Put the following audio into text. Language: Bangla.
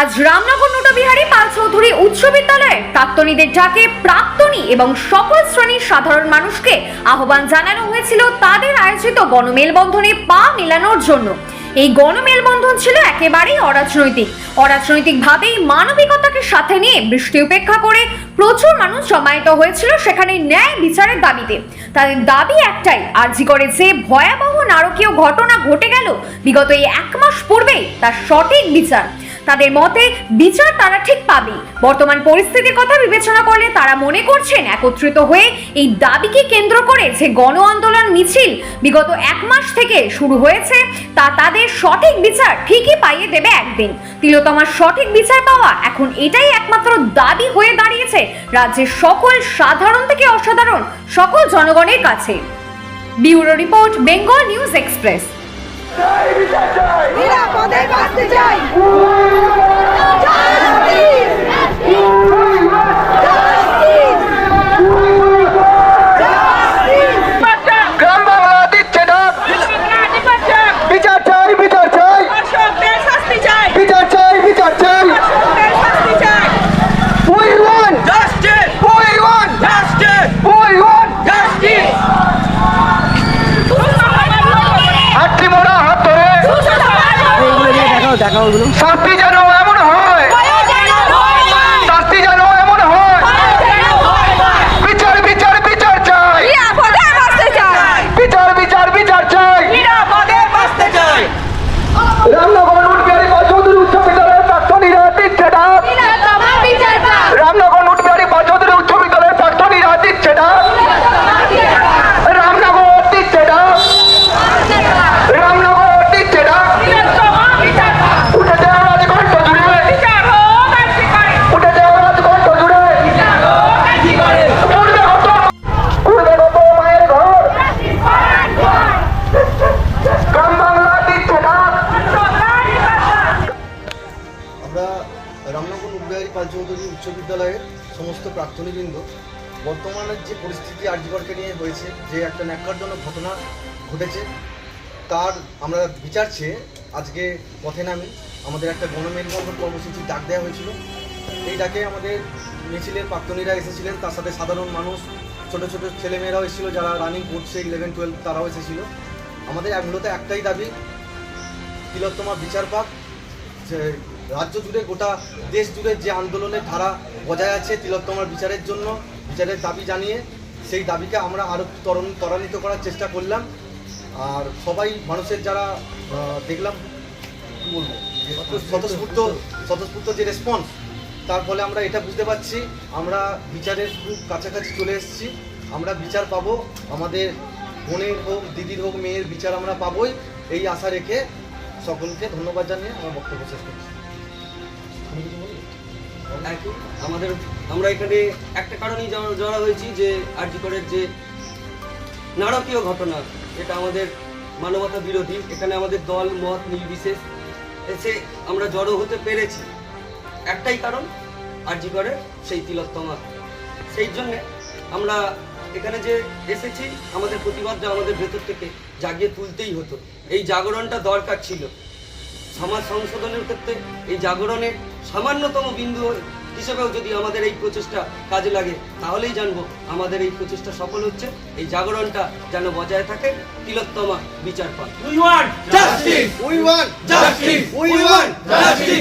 আজ রামনগর নোটাবিহারী পাল চৌধুরী উচ্চ বিদ্যালয়ে প্রাক্তনীদের ডাকে প্রাক্তনী এবং সকল শ্রেণির সাধারণ মানুষকে আহ্বান জানানো হয়েছিল তাদের আয়োজিত গণমেলবন্ধনে পা মেলানোর জন্য। এই গণমেলবন্ধন ছিল একেবারেই অরাজনৈতিক। অরাজনৈতিকভাবেই মানবিকতাকে সাথে নিয়ে বৃষ্টি উপেক্ষা করে প্রচুর মানুষ জমায়েত হয়েছিল সেখানে ন্যায় বিচারের দাবিতে। তাদের দাবি একটাই আর্জি করে যে ভয়াবহ নারকীয় ঘটনা ঘটে গেল, বিগত এই এক মাস পূর্বেই তার সঠিক বিচার। তাদের মতে, বিচার তারা ঠিক পাবে। বর্তমান পরিস্থিতির কথা বিবেচনা করলে তারা মনে করছেন একত্রিত হয়ে এই দাবিকে কেন্দ্র করে যে গণ আন্দোলন মিছিল বিগত এক মাস থেকে শুরু হয়েছে, তা তাদের সঠিক বিচার ঠিকই পাইয়ে দেবে একদিন। তিলোতমার সঠিক বিচার পাওয়া এখন এটাই একমাত্র দাবি হয়ে দাঁড়িয়েছে রাজ্যের সকল সাধারণ থেকে অসাধারণ সকল জনগণের কাছে। Bureau report, Bengal news express. চাই গ্রাম বাংলা দিচ্ছে না বিচার চাই বিচার চাই বিচার চাই বিচার চাই we want we want we want হাতটি মোড়া হাত ধরে শাস্তি যেন এমন হয় আমরা রামনগর উদ্বিহারী চৌধুরী উচ্চ বিদ্যালয়ের সমস্ত প্রাক্তনীবৃন্দ, বর্তমানের যে পরিস্থিতি আর্যগরকে নিয়ে হয়েছে, যে একটা ন্যাক্কারজনক ঘটনা ঘটেছে, তার আমরা বিচার চেয়ে আজকে পথে নামি। আমাদের একটা গণমেলবন্ধন কর্মসূচির ডাক দেওয়া হয়েছিল। এই ডাকে আমাদের মিছিলের প্রাক্তনীরা এসেছিলেন, তার সাথে সাধারণ মানুষ, ছোট ছোট ছেলেমেয়েরাও এসেছিল, যারা রানিং করছে ইলেভেন টুয়েলভ তারাও এসেছিল। আমাদের মূলত একটাই দাবি তিলোত্তমা বিচার পাক রাজ্য জুড়ে, গোটা দেশ জুড়ে যে আন্দোলনের ধারা বজায় আছে তিলোত্তমার বিচারের জন্য, বিচারের দাবি জানিয়ে সেই দাবিকে আমরা আরও ত্বরণ, ত্বরান্বিত করার চেষ্টা করলাম। আর সবাই, মানুষের যারা দেখলাম বলব, স্বতঃস্ফূর্ত স্বতঃস্ফূর্ত যে রেসপন্স তার ফলে আমরা এটা বুঝতে পারছি। আমরা বিচারের খুব কাছাকাছি চলে এসেছি। আমরা বিচার পাবো। আমাদের বোনের হোক, দিদির হোক, মেয়ের বিচার আমরা পাবোই। এই আশা রেখে সকলকে ধন্যবাদ জানিয়ে আমার বক্তব্য শেষ করছি। আমাদের, আমরা এখানে একটা কারণেই জড়- হয়েছি যে আরজিকরের যে নারকীয় ঘটনা, এটা আমাদের মানবতা বিরোধী, এখানে আমাদের দল, মত নির্বিশেষ, এসে আমরা জড়ো হতে পেরেছি। একটাই কারণ আরজিকরের সেই তিলোত্তমা। সেই জন্যে আমরা এখানে যে এসেছি, আমাদের প্রতিবাদটা আমাদের ভেতর থেকে জাগিয়ে তুলতেই হতো। এই জাগরণটা দরকার ছিল। সমাজ সংশোধনের ক্ষেত্রে এই জাগরণের সামান্যতম বিন্দু হিসেবেও যদি আমাদের এই প্রচেষ্টা কাজে লাগে তাহলেই জানব আমাদের এই প্রচেষ্টা সফল হচ্ছে। এই জাগরণটা যেন বজায় থাকে তিলোত্তমা বিচার পান। We want justice we want justice we want Justice!